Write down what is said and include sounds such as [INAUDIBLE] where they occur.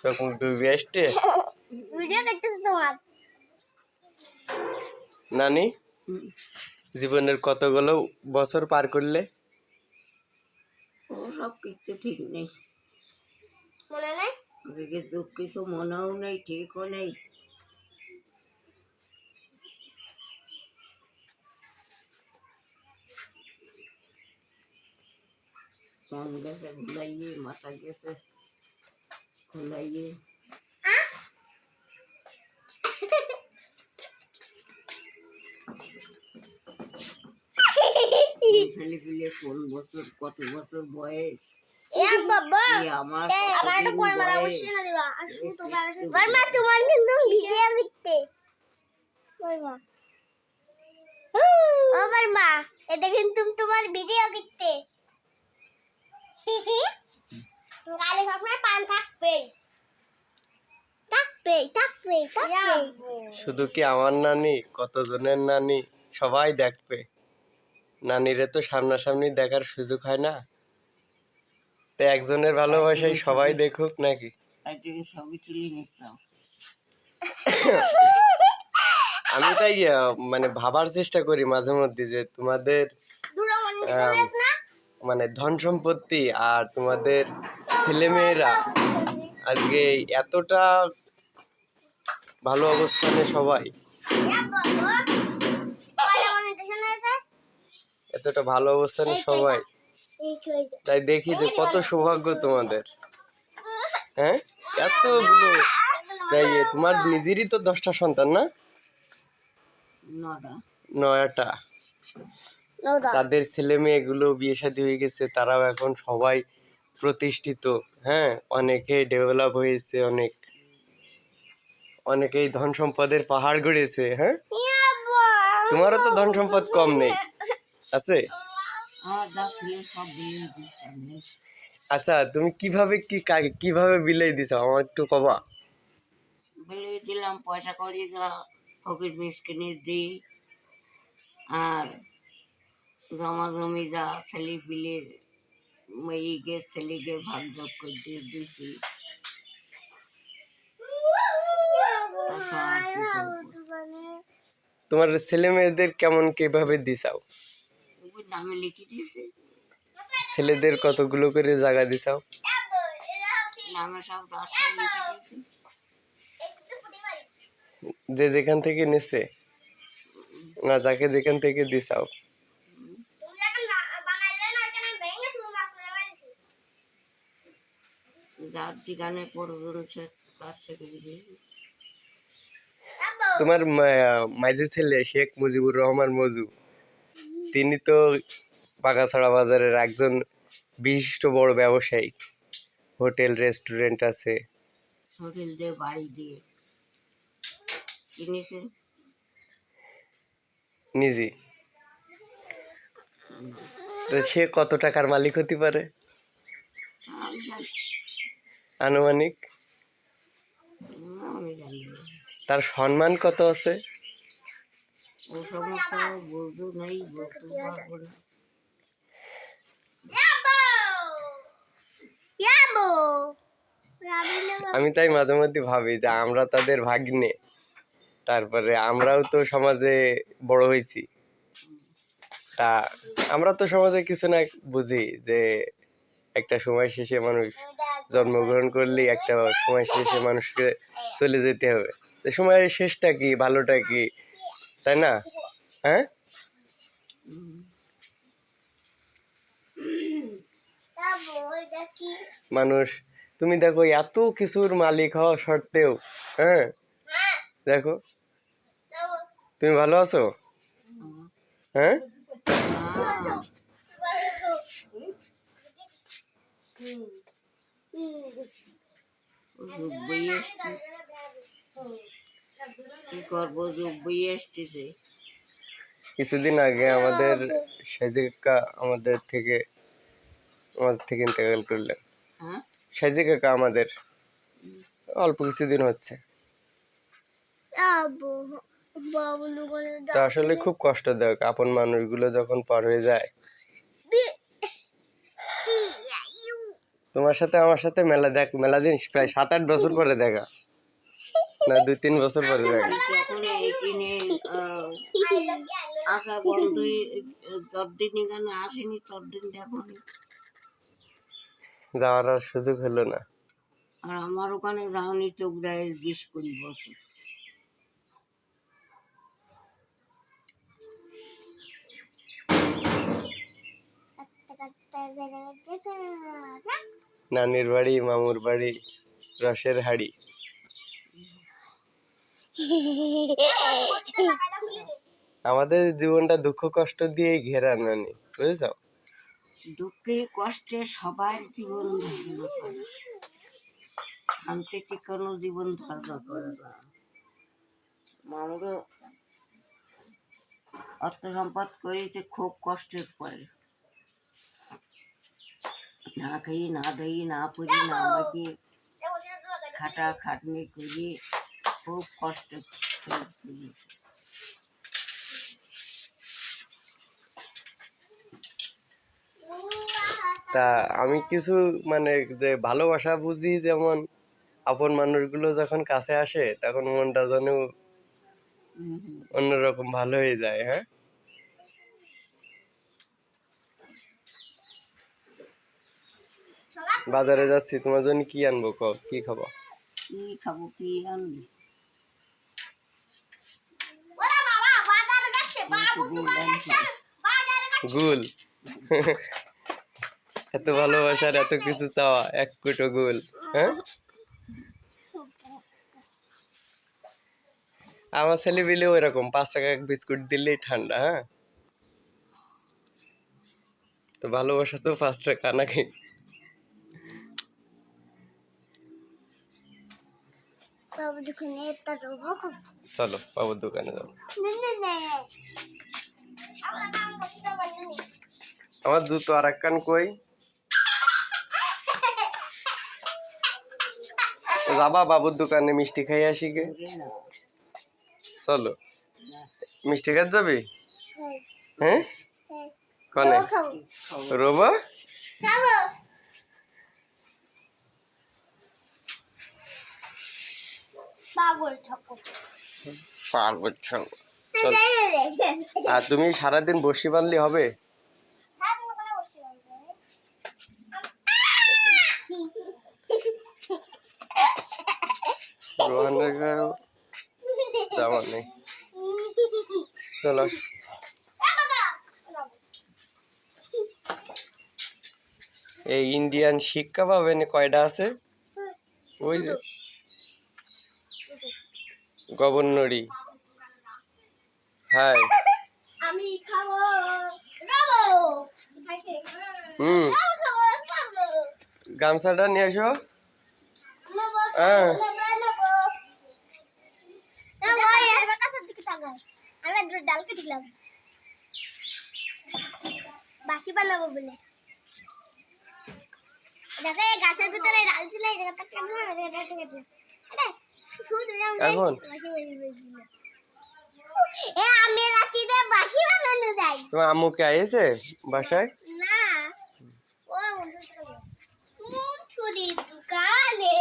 চোখ মুখ ডুবে আসছে ভিডিও দেখতেছি তোমার নানি জীবনের কতগুলো বছর পার করলে? ও সব কিছু ঠিক নেই। মনে কিছু মনেও নেই ঠিকও নেই। কান গেছে মাথা গেছে। ঘুলাইয়ে ছেলে পিলে কোন বছর কত বছর বয়স? তোমার কিন্তু ভিডিও করতে বর্মা ও বর্মা এটা কিন্তু তোমার ভিডিও করতে [LAUGHS] গালে সবসময় পান থাকবে থাকবে থাকবে থাকবে শুধু কি আমার নানি কতজনের নানি সবাই দেখবে। নানিরে তো সামনাসামনি দেখার সুযোগ হয় না। তো একজনের ভালোবাসাই সবাই দেখুক নাকি? আমি তাই মানে ভাবার চেষ্টা করি মাঝে মধ্যে যে তোমাদের মনে ধন সম্পত্তি আর তোমাদের ছেলেমেয়েরা আজকে এতটা ভালো অবস্থানে সবাই। এতটা ভালো অবস্থানে সবাই। তাই দেখি যে কত সৌভাগ্য তোমাদের। হ্যাঁ? এতগুলো। তাই তোমার নিজেরই তো দশটা সন্তান না? নয়টা। তাদের ছেলে মেয়েগুলো বিয়ে শাদী হয়ে গেছে তারাও এখন সবাই প্রতিষ্ঠিত হ্যাঁ? অনেকে ডেভেলপ হয়েছে অনেক অনেকেই ধন সম্পদের পাহাড় গড়েছে হ্যাঁ? তোমারও তো ধন সম্পদ কম নেই আছে? আচ্ছা তুমি কীভাবে কি কা- কীভাবে বিলাই দিছো? আমার একটু কবা। বলে দিলাম পয়সা করি ফকির মিসকিনের দিই আর জমা জমি যা ছেলে পিলের মেয়েকে ছেলেকে ভাগ যোগ করে দিয়ে দিয়েছি? তোমার ছেলে মেয়েদের কেমন কীভাবে দিছাও? নামে লিখে দিয়েছে। ছেলেদের কতগুলো করে জায়গা দিছাও? নামে সব রাস্তায় লিখে দিয়েছে। যে যেখান থেকে নেছে না যাকে যেখান থেকে দিছাও। তোমার মাঝি ছেলে শেখ মুজিবুর রহমান মজু তিনি তো বাগাছড়া বাজারের একজন বিশিষ্ট বড় ব্যবসায়ী। হোটেল রেস্টুরেন্ট আছে। হোটেল দিয়ে বাড়ি দিয়ে। নিজে? তো সে কত টাকার মালিক হতে পারে? আনুমানিক। তার সম্মান কত আছে আমি তাই মাঝে মধ্যে ভাবি যে আমরা তাদের ভাগ্নে, তারপরে আমরাও তো সমাজে বড় হয়েছি তা আমরা তো সমাজে কিছু না বুঝি যে একটা সময় শেষে মানুষ জন্মগ্রহণ করলেই একটা সময় শেষে মানুষকে চলে যেতে হবে। সময়ের শেষটা কি, ভালোটা কি? তাই না? হ্যাঁ? মানুষ, তুমি দেখো এত কিছুর মালিক হওয়া সত্ত্বেও হ্যাঁ? দেখো। তুমি ভালো আছো? হ্যাঁ? কি করব কিছুদিন আগে আমাদের সাইজি কাকা আমাদের থেকে আমাদের থেকে ইন্তেকাল করলেন। হ্যাঁ? সাইজি কাকা আমাদের। অল্প কিছুদিন হচ্ছে। তো আসলে খুব কষ্টদায়ক। আপন মানুষগুলো যখন পার হয়ে যায় তোমার সাথে আমার সাথে মেলা দেখ মেলা দিন প্রায় সাত আট বছর পরে দেখা। না দুই তিন বছর পরে দেখা। যখন এইখানে আসা বন্ধই যতদিন এখানে আসেনি ততদিন দেখনি। যাওয়ার আর সুযোগ হলো না। আর আমার ওখানে যাওনি চোখ প্রায় বিশ কুড়ি বছর। নানির বাড়ি, মামুর বাড়ি, রসের হাড়ি। আমাদের জীবনটা দুঃখ, কষ্ট দিয়েই ঘেরা, নানি। বুঝেছ? দুঃখে, কষ্টে সবার জীবন ধারণ শান্তিতে কোনো জীবন ধারণ করে না। মামুরও অর্থ সম্পদ করেছে, খুব কষ্টের পরে। না খাই না দই না পড়ি না আমাকে খাটা খাটনি করি খুব কষ্ট করে তা আমি কিছু মানে যে ভালোবাসা বুঝি যেমন আপন মানুষগুলো যখন কাছে আসে তখন মনটা যেন। অন্যরকম ভালো হয়ে যায় হ্যাঁ? বাজারে যাচ্ছি তোমার জন্য কি আনব ক কি খাব? কি খাব কি আনবি? ওরা বাবা বাজারে যাচ্ছে বাবু দোকানে যাচ্ছে বাজারে যাচ্ছে। গুল? এত ভালোবাসার এত কিছু চাওয়া এক কুটো গুল হ্যাঁ? আমার ছেলে বিলে ওই রকম পাঁচ টাকা এক বিস্কুট দিলেই ঠান্ডা হ্যাঁ? তো ভালোবাসা তো পাঁচ টাকা নাকি বাবু দোকানে একটা রোবো খুব চলো বাবুর দোকানে যাব আমরা জুতো আর এক কান কই? যাবা বাবুর দোকানে মিষ্টি খাই আসি গে। চলো। মিষ্টি খাত যাবি? হ্যাঁ। হ্যাঁ? কনে? খাব। রোবা? বাবুর ঠাকুর আর তুমি সারাদিন বসি বানলি হবে? রোহানের গায়েও জামা নেই। চলো। এই ইন্ডিয়ান শিক্ষা পাবেন কয়টা আছে? ওই গভর্নরি হাই আমি খাব হুম। গামছাটা নিয়ে এসো। হ্যাঁ। ডাল কেটে দিলাম বাসি বানাবো বলে। দেখো গাছের ভিতরে ডাল ছিল এই জায়গাটা কাটলাম এটা কেটে আরে শুধু যাও এখন? এ আমি রাতিতে বাসি বানানো যাই তোমার আম্মু কে আইছে বাসায়? না। ও মুন ছুরি দোকানে।